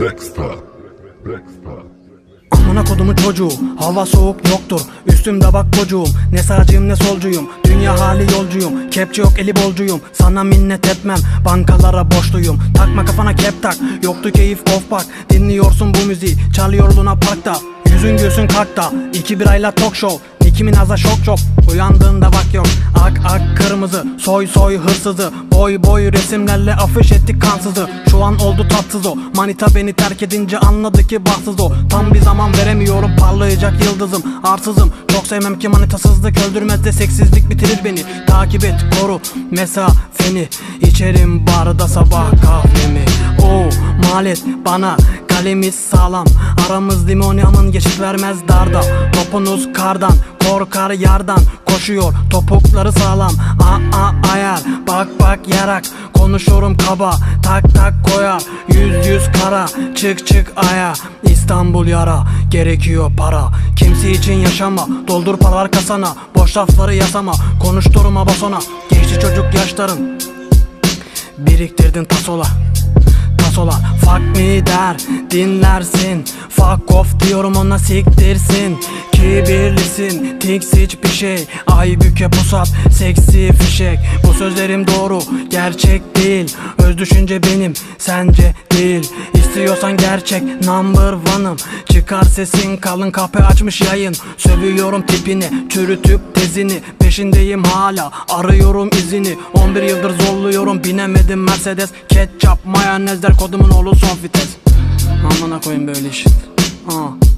Blackstar. Blackstar. Amına kodumun çocuğu Hava soğuk yoktur Üstümde bak kocuğum. Ne sağcıyım ne solcuyum. Dünya hali yolcuyum. Kepçe yok eli bolcuyum. Sana minnet etmem Bankalara borçluyum. Takma kafana kep tak. Yoktu keyif of bak Dinliyorsun bu müziği. Çalıyor Luna Park'ta. Yüzün gülsün kalkta İki birayla talk show Nicki Minaj'a şok şok Uyandığında bak yok. Ak ak kırmızı Soy soy hırsızı. Boy boy resimlerle afiş ettik kansızı. Şu an oldu tatsız o. Manita beni terk edince anladı ki bahtsız o. Tam bir zaman veremiyorum parlayacak yıldızım. Arsızım çok sevmem ki manitasızlık. Öldürmez de seksizlik bitirir beni. Takip et koru mesafeni. İçerim barda sabah kahvemi. Oo malet bana kalemiz sağlam. Aramız limonyamın geçit vermez darda. Topunuz kardan korkar yardan Koşuyor topukları sağlam. A a ayar bak bak yarak. Konuşurum kaba tak tak koyar. Yüz yüz kara çık çık aya. İstanbul yara gerekiyor para. Kimse için yaşama doldur paralar kasana. Boş lafları yasama konuşturma basona. Geçti çocuk yaşların Biriktirdin tasola Tasola Fuck me der dinlersin. Fuck off diyorum ona siktirsin. Kibirlisin Tix hiçbir şey. Aybüke pusat seksi fişek. Bu sözlerim doğru gerçek değil. Öz düşünce benim sence değil. İstiyorsan gerçek number one'ım. Çıkar sesin kalın kapı açmış yayın. Sövüyorum tipini çürütüp tezini Peşindeyim hala. Arıyorum izini. 11 yıldır zorluyorum. Binemedim Mercedes Ketçap mayonezler kodumun oğlu son vites Amına koyayım böyle işin. Aa.